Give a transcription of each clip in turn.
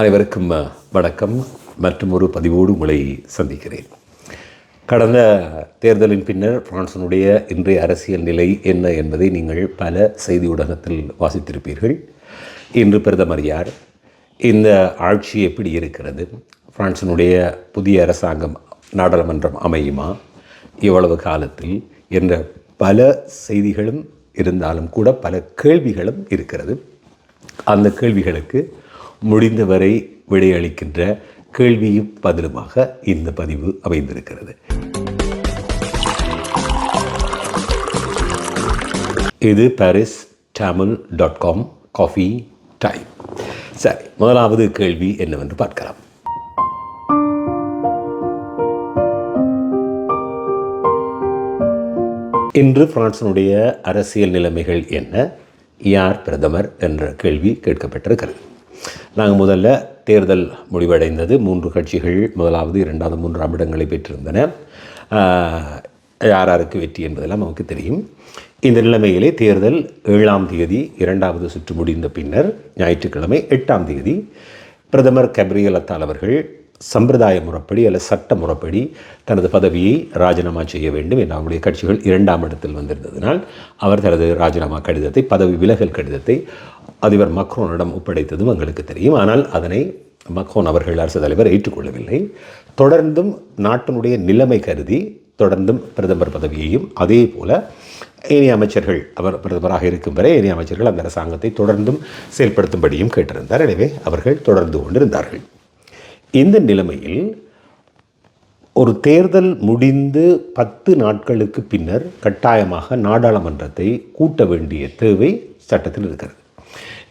அனைவருக்கும் வணக்கம். மற்றும் ஒரு பதிவோடு உங்களை சந்திக்கிறேன். கடந்த தேர்தலின் பின்னர் பிரான்சினுடைய இன்றைய அரசியல் நிலை என்ன என்பதை நீங்கள் பல செய்தி ஊடகத்தில் வாசித்திருப்பீர்கள். இன்று பிரதமர் யார்? இந்த ஆட்சி எப்படி இருக்கிறது? பிரான்சினுடைய புதிய அரசாங்கம் நாடாளுமன்றம் அமையுமா? இவ்வளவு காலத்தில் என்ற பல செய்திகளும் இருந்தாலும் கூட பல கேள்விகளும் இருக்கிறது. அந்த கேள்விகளுக்கு முடிந்தவரை விடையளிக்கின்ற கேள்வியும் பதிலுமாக இந்த பதிவு அமைந்திருக்கிறது. இது Paris Tamil dot com coffee time சரி முதலாவது கேள்வி என்னவென்று பார்க்கலாம். இன்று பிரான்சினுடைய அரசியல் நிலைமைகள் என்ன? யார் பிரதமர்? என்ற கேள்வி கேட்கப்பட்டிருக்கிறது. நாங்கள் முதல்ல தேர்தல் முடிவடைந்தது. மூன்று கட்சிகள் முதலாவது இரண்டாவது மூன்றாம் இடங்களை பெற்றிருந்தன. யார் யாருக்கு வெற்றி என்பதெல்லாம் நமக்கு தெரியும். இந்த நிலைமையிலே தேர்தல் ஏழாம் தேதி இரண்டாவது சுற்று முடிந்த பின்னர் ஞாயிற்றுக்கிழமை எட்டாம் தேதி பிரதமர் கப்ரியல் அத்தால் அவர்கள் சம்பிரதாய முறைப்படி அல்லது சட்ட முறைப்படி தனது பதவியை ராஜினாமா செய்ய வேண்டும் என அவருடைய கட்சிகள் இரண்டாம் இடத்தில் வந்திருந்ததினால் அவர் தனது ராஜினாமா கடிதத்தை பதவி விலகல் கடிதத்தை அதிபர் மக்ரோனிடம் ஒப்படைத்ததும் எங்களுக்கு தெரியும். ஆனால் அதனை மக்ரோன் அவர்கள் அரசு தலைவர் ஏற்றுக்கொள்ளவில்லை. தொடர்ந்தும் நாட்டினுடைய நிலைமை கருதி தொடர்ந்தும் பிரதமர் பதவியையும் அதே போல ஏனைய அமைச்சர்கள் அவர் பிரதமராக இருக்கும் வரை ஏனைய அமைச்சர்கள் அந்த அரசாங்கத்தை தொடர்ந்தும் செயல்படுத்தும்படியும் கேட்டிருந்தார். எனவே அவர்கள் தொடர்ந்து கொண்டிருந்தார்கள். இந்த நிலைமையில் ஒரு தேர்தல் முடிந்து பத்து நாட்களுக்கு பின்னர் கட்டாயமாக நாடாளுமன்றத்தை கூட்ட வேண்டிய தேவை சட்டத்தில் இருக்கிறது.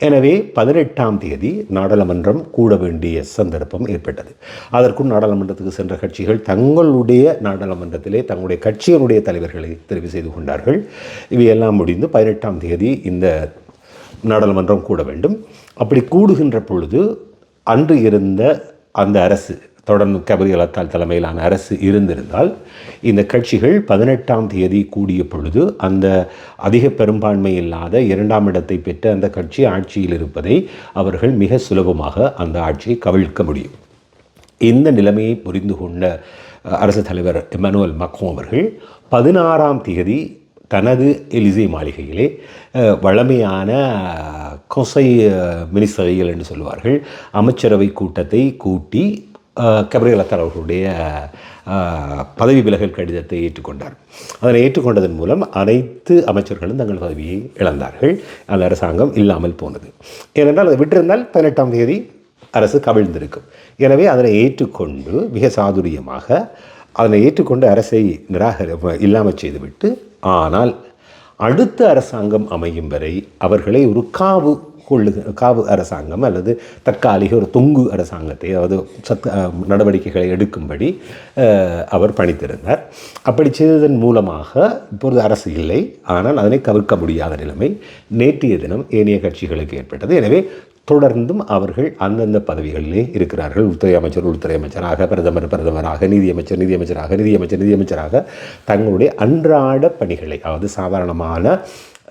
எனவே பதினெட்டாம் தேதி நாடாளுமன்றம் கூட வேண்டிய சந்தர்ப்பம் ஏற்பட்டது. அதற்கும் நாடாளுமன்றத்துக்கு சென்ற கட்சிகள் தங்களுடைய நாடாளுமன்றத்திலே தங்களுடைய கட்சியினுடைய தலைவர்களை தெரிவு செய்து கொண்டார்கள். இவையெல்லாம் முடிந்து பதினெட்டாம் தேதி இந்த நாடாளுமன்றம் கூட வேண்டும். அப்படி கூடுகின்ற பொழுது அன்று இருந்த அந்த அரசு தொடர்ந்து கபரியல் அத்தால் தலைமையிலான அரசு இருந்திருந்தால் இந்த கட்சிகள் பதினெட்டாம் தேதி கூடிய பொழுது அந்த அதிக பெரும்பான்மை இல்லாத இரண்டாம் இடத்தை பெற்ற அந்த கட்சி ஆட்சியில் இருப்பதை அவர்கள் மிக சுலபமாக அந்த ஆட்சியை கவிழ்க்க முடியும். இந்த நிலைமையை புரிந்து கொண்ட அரசு தலைவர் எமனுவல் மக்கோ அவர்கள் பதினாறாம் தேதி தனது எலிசே மாளிகையிலே வழமையான கொசை மினிஸ்டரியல் என்று சொல்லுவார்கள் அமைச்சரவை கூட்டத்தை கூட்டி கபரியல் அத்தார் அவர்களுடைய பதவி விலகல் கடிதத்தை ஏற்றுக்கொண்டார். அதனை ஏற்றுக்கொண்டதன் மூலம் அனைத்து அமைச்சர்களும் தங்கள் பதவியை இழந்தார்கள். அந்த அரசாங்கம் இல்லாமல் போனது. ஏனென்றால் அதை விட்டிருந்தால் பதினெட்டாம் தேதி அரசு கவிழ்ந்திருக்கும். எனவே அதனை ஏற்றுக்கொண்டு மிக சாதுரியமாக அதனை ஏற்றுக்கொண்டு அரசை நிராகரி இல்லாமல் செய்துவிட்டு ஆனால் அடுத்த அரசாங்கம் அமையும் வரை அவர்களை ஒரு காவு கொள்ளு காவு அரசாங்கம் அல்லது தற்காலிக ஒரு தொங்கு அரசாங்கத்தை அதாவது சத் நடவடிக்கைகளை எடுக்கும்படி அவர் பணித்திருந்தார். அப்படி செய்ததன் மூலமாக இப்பொழுது அரசு இல்லை. ஆனால் அதனை கவிர்க்க முடியாத நிலைமை நேற்றைய தினம் ஏனைய கட்சிகளுக்கு ஏற்பட்டது. எனவே தொடர்ந்தும் அவர்கள் அந்தந்த பதவிகளிலே இருக்கிறார்கள். உள்துறை அமைச்சர் உள்துறை அமைச்சராக பிரதமர் பிரதமராக நிதியமைச்சர் நிதியமைச்சராக நிதியமைச்சர் நிதியமைச்சராக தங்களுடைய அன்றாட பணிகளை அதாவது சாதாரணமான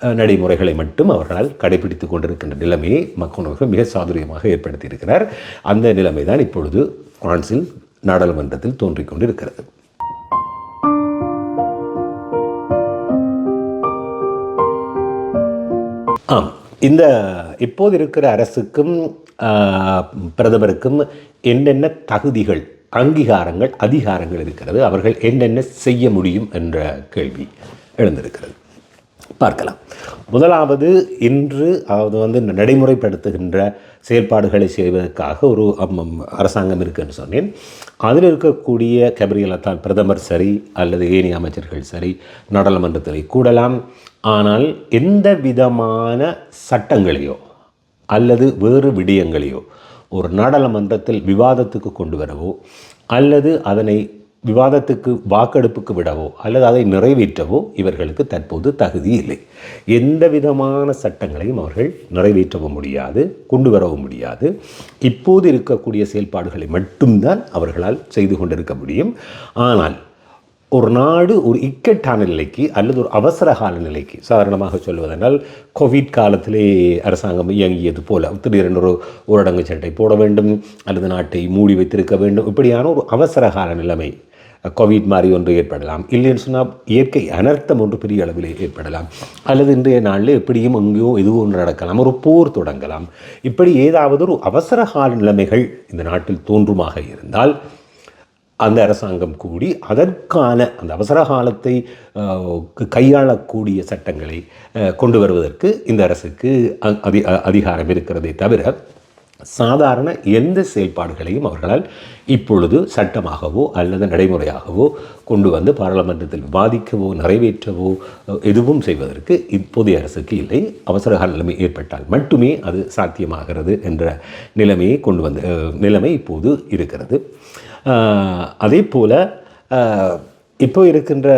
நடைமுறைகளை மட்டும் அவர்களால் கடைபிடித்து கொண்டிருக்கின்ற நிலைமையை மக்கள் மிக சாதுரியமாக ஏற்படுத்தியிருக்கிறார். அந்த நிலைமை தான் இப்பொழுது பிரான்சில் நாடாளுமன்றத்தில் தோன்றிக் கொண்டிருக்கிறது. ஆம். இந்த இப்போது இருக்கிற அரசுக்கும் பிரதமருக்கும் என்னென்ன தகுதிகள் அங்கீகாரங்கள் அதிகாரங்கள் இருக்கிறது அவர்கள் என்னென்ன செய்ய முடியும் என்ற கேள்வி எழுந்திருக்கிறது. பார்க்கலாம். முதலாவது இன்று அதாவது வந்து இந்த நடைமுறைப்படுத்துகின்ற செயல்பாடுகளை செய்வதற்காக ஒரு அம், அரசாங்கம் இருக்குன்னு சொன்னேன். அதில் இருக்கக்கூடிய கபரியல் பிரதமர் சரி அல்லது ஏனைய அமைச்சர்கள் சரி நாடாளுமன்றத்தில் கூடலாம். ஆனால் எந்த விதமான சட்டங்களையோ அல்லது வேறு விடயங்களையோ ஒரு நாடாளுமன்றத்தில் விவாதத்துக்கு கொண்டு வரவோ அல்லது அதனை விவாதத்துக்கு வாக்கெடுப்புக்கு விடவோ அல்லது அதை நிறைவேற்றவோ இவர்களுக்கு தற்போது தகுதி இல்லை. எந்த விதமான சட்டங்களையும் அவர்கள் நிறைவேற்றவும் முடியாது கொண்டு வரவும் முடியாது. இப்போது இருக்கக்கூடிய செயல்பாடுகளை மட்டும்தான் அவர்களால் செய்து கொண்டிருக்க முடியும். ஆனால் ஒரு நாடு ஒரு இக்கட்டான நிலைக்கு அல்லது ஒரு அவசர கால நிலைக்கு. சாதாரணமாக சொல்வதனால் கோவிட் காலத்திலே அரசாங்கம் இயங்கியது போல திடீரென்று ஒரு ஊரடங்கு சட்டை போட வேண்டும் அல்லது நாட்டை மூடி வைத்திருக்க வேண்டும். இப்படியான ஒரு அவசர கால நிலைமை கோவிட் மாதிரி ஒன்று ஏற்படலாம். இல்லைன்னு சொன்னால் இயற்கை அனர்த்தம் ஒன்று பெரிய அளவில் ஏற்படலாம். அல்லது இன்றைய நாளில் எப்படியும் எங்கேயோ எதுவும் ஒன்று நடக்கலாம் ஒரு போர் தொடங்கலாம். இப்படி ஏதாவது ஒரு அவசர கால நிலைமைகள் இந்த நாட்டில் தோன்றுமாக இருந்தால் அந்த அரசாங்கம் கூடி அதற்கான அந்த அவசர காலத்தை கையாளக்கூடிய சட்டங்களை அஹ், கொண்டு வருவதற்கு இந்த அரசுக்கு அ- அதி அதிகாரம் இருக்கிறதே தவிர சாதாரண எந்த செயல்பாடுகளையும் அவர்களால் இப்பொழுது சட்டமாகவோ அல்லது நடைமுறையாகவோ கொண்டு வந்து பாராளுமன்றத்தில் விவாதிக்கவோ நிறைவேற்றவோ எதுவும் செய்வதற்கு இப்போதைய அரசுக்கு இல்லை. அவசர கால நிலைமை ஏற்பட்டால் மட்டுமே அது சாத்தியமாகிறது என்ற நிலைமையை கொண்டு வந்து நிலைமை இப்போது இருக்கிறது. அதே போல் இப்போ இருக்கின்ற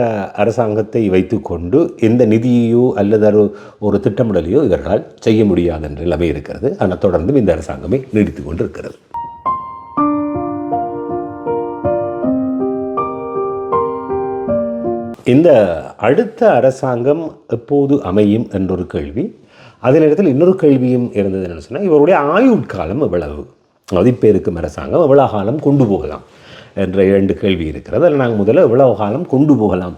அரசாங்கத்தை வைத்துக்கொண்டு எந்த நிதியையோ அல்லது ஒரு ஒரு திட்டமிடலையோ இவர்களால் செய்ய முடியாது என்ற நிலைமை இருக்கிறது. ஆனால் தொடர்ந்தும் இந்த அரசாங்கமே நீடித்து கொண்டு இருக்கிறது இந்த அடுத்த அரசாங்கம் எப்போது அமையும் என்றொரு கேள்வி. அதே நேரத்தில் இன்னொரு கேள்வியும் இருந்தது என்ன சொன்னால் இவருடைய ஆயுட்காலம் எவ்வளவு? அதாவது இப்போ இருக்கும் அரசாங்கம் எவ்வளவு காலம் கொண்டு போகலாம்? என்ற இரண்டு கேள்வி இருக்கிறது. அதில் நாங்கள் முதல்ல எவ்வளவு காலம் கொண்டு போகலாம்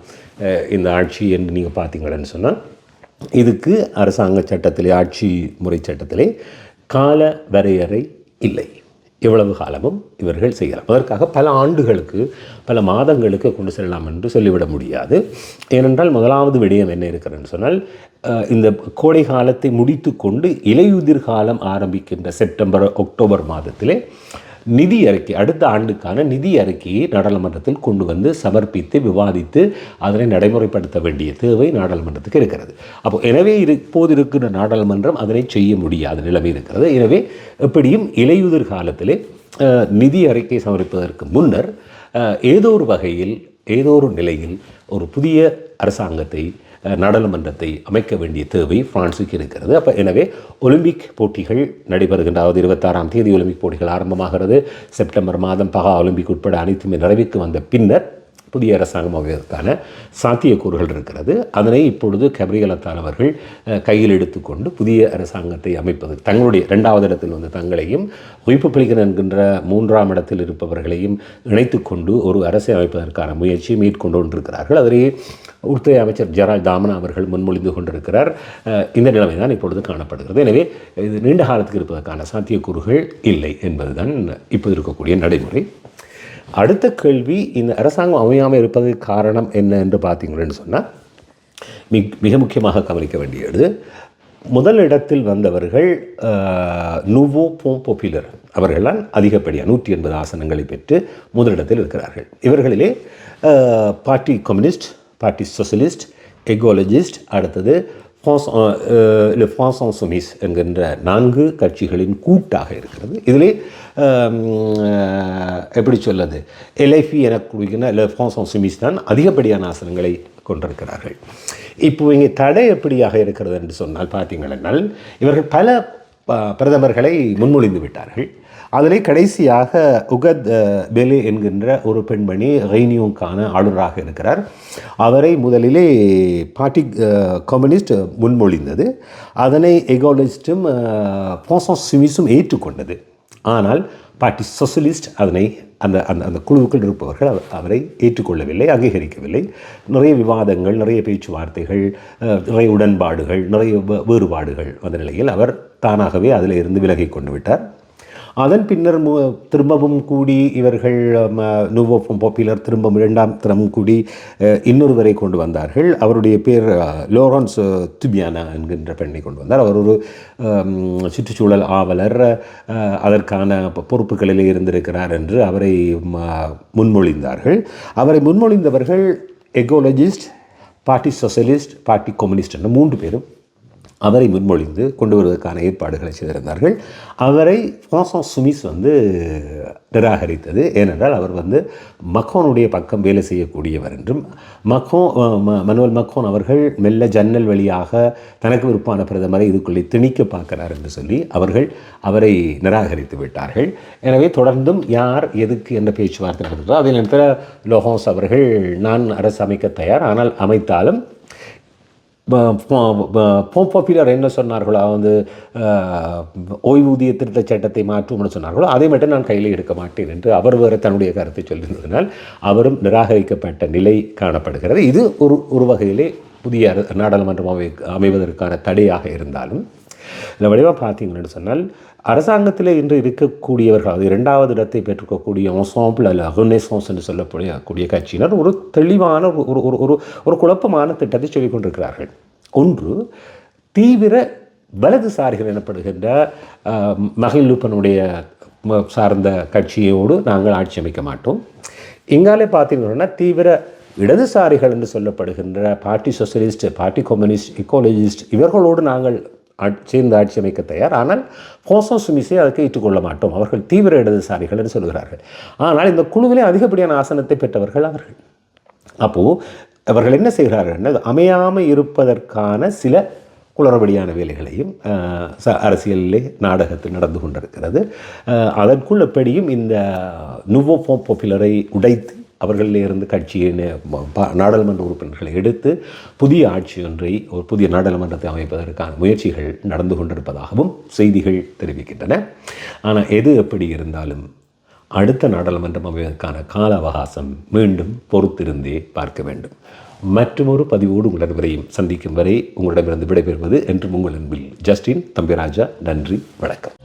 இந்த ஆட்சி என்று நீங்கள் பார்த்தீங்கன்னு சொன்னால் இதுக்கு அரசாங்க சட்டத்திலே ஆட்சி முறை சட்டத்திலே கால வரையறை இல்லை. எவ்வளவு காலமும் இவர்கள் செய்யலாம். அதற்காக பல ஆண்டுகளுக்கு பல மாதங்களுக்கு கொண்டு செல்லலாம் என்று சொல்லிவிட முடியாது. ஏனென்றால் முதலாவது விடயம் என்ன இருக்கிறதுன்னு சொன்னால் இந்த கோடை காலத்தை முடித்து கொண்டு இலையுதிர் காலம் ஆரம்பிக்கின்ற செப்டம்பர் அக்டோபர் மாதத்திலே நிதி அறிக்கை அடுத்த ஆண்டுக்கான நிதி அறிக்கையை நாடாளுமன்றத்தில் கொண்டு வந்து சமர்ப்பித்து விவாதித்து அதனை நடைமுறைப்படுத்த வேண்டிய தேவை நாடாளுமன்றத்துக்கு இருக்கிறது. அப்போ எனவே இப்போது இருக்கின்ற நாடாளுமன்றம் அதனை செய்ய முடியாத நிலைமை இருக்கிறது. எனவே எப்படியும் இலையுதிர் காலத்திலே நிதி அறிக்கை சமர்ப்பதற்கு முன்னர் ஏதோ ஒரு வகையில் ஏதோ ஒரு நிலையில் ஒரு புதிய அரசாங்கத்தை நாடாளுமன்றத்தை அமைக்க வேண்டிய தேவை பிரான்சுக்கு இருக்கிறது. அப்போ எனவே ஒலிம்பிக் போட்டிகள் நடைபெறுகின்ற அதாவது இருபத்தாறாம் தேதி ஒலிம்பிக் போட்டிகள் ஆரம்பமாகிறது. செப்டம்பர் மாதம் பகா ஒலிம்பிக் உட்பட அனைத்துமே நிறைவுக்கு வந்த பின்னர் புதிய அரசாங்கம் அமைவதற்கான சாத்தியக்கூறுகள் இருக்கிறது. அதனை இப்பொழுது கபரிகலத்தானவர்கள் அவர்கள் கையில் எடுத்துக்கொண்டு புதிய அரசாங்கத்தை அமைப்பது தங்களுடைய இரண்டாவது இடத்தில் வந்து தங்களையும் ரிப்பப்ளிகன் என்கின்ற மூன்றாம் இடத்தில் இருப்பவர்களையும் இணைத்துக்கொண்டு ஒரு அரசை அமைப்பதற்கான முயற்சியை மேற்கொண்டு கொண்டிருக்கிறார்கள். அதிலேயே உள்துறை அமைச்சர் ஜெராஜ் தாமனா அவர்கள் முன்மொழிந்து கொண்டிருக்கிறார். இந்த நிலைமை தான் இப்பொழுது காணப்படுகிறது. எனவே இது நீண்ட காலத்துக்கு இருப்பதற்கான சாத்தியக்கூறுகள் இல்லை என்பதுதான் இப்போது இருக்கக்கூடிய நடைமுறை. அடுத்த கேள்வி இந்த அரசாங்கம் அமையாமல் இருப்பதற்கு காரணம் என்ன என்று பார்த்தீங்கன்னு சொன்னால் மிக மிக முக்கியமாக கவனிக்க வேண்டியது முதல் இடத்தில் வந்தவர்கள் நுவோ போ பொப்பிலர் அவர்களால் அதிகப்படியாக நூற்றி எண்பது ஆசனங்களை பெற்று முதலிடத்தில் இருக்கிறார்கள். இவர்களிலே party communist party socialist ecologist அடுத்தது ஃப்ரான்ஸ் இல்லை ஃப்ரான்ஸ் சுமிஸ் என்கின்ற நான்கு கட்சிகளின் கூட்டாக இருக்கிறது. இதில் எப்படி சொல்லது எலைஃபி என கூறுகிற இல்லை ஃப்ரான்ஸ் சுமிஸ் தான் அதிகப்படியான ஆசனங்களை கொண்டிருக்கிறார்கள். இப்போ இங்கே தடை எப்படியாக இருக்கிறது என்று சொன்னால் பார்த்தீங்களென்றால் இவர்கள் பல பிரதமர்களை முன்மொழிந்து விட்டார்கள். அதிலே கடைசியாக உகத் பெலே என்கின்ற ஒரு பெண்மணி ரெய்னியோங்கான ஆளுநராக இருக்கிறார். அவரை முதலிலே பார்ட்டி கம்யூனிஸ்ட் முன்மொழிந்தது. அதனை எகோலிஸ்டும் போசன் சிமிஸும் ஏற்றுக்கொண்டது. ஆனால் பார்ட்டி சொசலிஸ்ட் அதனை அந்த அந்த அந்த குழுவுக்குள் இருப்பவர்கள் அவரை ஏற்றுக்கொள்ளவில்லை அங்கீகரிக்கவில்லை. நிறைய விவாதங்கள் நிறைய பேச்சுவார்த்தைகள் நிறைய உடன்பாடுகள் நிறைய வேறுபாடுகள் வந்த நிலையில் அவர் தானாகவே அதில் இருந்து விலகி கொண்டு விட்டார். அதன் பின்னர் மு திரும்பவும் கூடி இவர்கள் நுவோஃபம் பாப்புலர் திரும்பவும் இரண்டாம் திறம் கூடி இன்னொருவரை கொண்டு வந்தார்கள். அவருடைய பேர் லோரன்ஸ் துபியானா என்கின்ற பெண்ணை கொண்டு வந்தார். அவர் ஒரு சுற்றுச்சூழல் ஆவலர். அதற்கான பொறுப்புகளிலே இருந்திருக்கிறார் என்று அவரை முன்மொழிந்தார்கள். அவரை முன்மொழிந்தவர்கள் ecologist party socialist party communist என்ற மூன்று பேரும் அவரை முன்மொழிந்து கொண்டு வருவதற்கான ஏற்பாடுகளை செய்திருந்தார்கள். அவரை ஃபான்சான் சுமிஸ் வந்து நிராகரித்தது. ஏனென்றால் அவர் வந்து மக்கோனுடைய பக்கம் வேலை செய்யக்கூடியவர் என்றும் மக்கோ மனுவல் மக்கோன் அவர்கள் மெல்ல ஜன்னல் வழியாக தனக்கு விருப்பான பிரதமரை இதுக்குள்ளே திணிக்க பார்க்கிறார் என்று சொல்லி அவர்கள் அவரை நிராகரித்து விட்டார்கள். எனவே தொடர்ந்தும் யார் எதுக்கு என்ற பேச்சுவார்த்தை நடந்ததோ அதே நேரத்தில் லோஹோஸ் அவர்கள் நான் அரசு அமைக்க தயார் ஆனால் அமைத்தாலும் போப்பிலர் என்ன சொன்னார்களோ வந்து ஓய்வூதிய திருத்த சட்டத்தை மாற்றும்னு சொன்னார்களோ அதை மட்டும் நான் கையில் எடுக்க மாட்டேன் என்று அவர் வேறு தன்னுடைய கருத்தை சொல்லியிருந்ததினால் அவரும் நிராகரிக்கப்பட்ட நிலை காணப்படுகிறது. இது ஒரு ஒரு வகையிலே புதிய நாடாளுமன்றம் அமை அமைவதற்கான தடையாக இருந்தாலும் இந்த வடிவாக பார்த்தீங்கன்னு சொன்னால் அரசாங்கத்தில் இன்று இருக்கக்கூடியவர்கள் அது இரண்டாவது இடத்தை பெற்றுக்கக்கூடிய ஒசாம்பிள் அல்ல அகுனேசோன்ஸ் என்று சொல்லக்கூடிய கூடிய கட்சியினர் ஒரு தெளிவான ஒரு ஒரு ஒரு ஒரு குழப்பமான திட்டத்தை சொல்லிக் கொண்டிருக்கிறார்கள். ஒன்று தீவிர வலதுசாரிகள் எனப்படுகின்ற மகிழ் லூப்பனுடைய சார்ந்த கட்சியோடு நாங்கள் ஆட்சி அமைக்க மாட்டோம். இங்காலே பார்த்தீங்கன்னா தீவிர இடதுசாரிகள் என்று சொல்லப்படுகின்ற party socialist party communist ecologist இவர்களோடு நாங்கள் சேர்ந்து ஆட்சி அமைக்க தயார். ஆனால் போசோ சுமிசை அதுக்கு ஏற்றுக்கொள்ள மாட்டோம். அவர்கள் தீவிர இடதுசாரிகள் என்று சொல்கிறார்கள். ஆனால் இந்த குழுவிலே அதிகப்படியான ஆசனத்தை பெற்றவர்கள் அவர்கள். அப்போது அவர்கள் என்ன செய்கிறார்கள் அமையாமல் இருப்பதற்கான சில குளறுபடியான வேலைகளையும் அரசியலிலே நாடகத்தில் நடந்து கொண்டிருக்கிறது. அதற்குள் எப்படியும் இந்த நுவோ பாப்புலரை உடைத்து அவர்களிலிருந்து கட்சியை நாடாளுமன்ற உறுப்பினர்களை எடுத்து புதிய ஆட்சி ஒன்றை ஒரு புதிய நாடாளுமன்றத்தை அமைப்பதற்கான முயற்சிகள் நடந்து கொண்டிருப்பதாகவும் செய்திகள் தெரிவிக்கின்றன. ஆனால் எது எப்படி இருந்தாலும் அடுத்த நாடாளுமன்றம் அமைவதற்கான கால அவகாசம் மீண்டும் பொறுத்திருந்தே பார்க்க வேண்டும். மற்றொரு பதிவோடு உங்கள் வரையும் சந்திக்கும் வரை உங்களிடமிருந்து விடைபெறுவது என்று உங்கள் அன்பில் ஜஸ்டின் தம்பிராஜா. நன்றி வணக்கம்.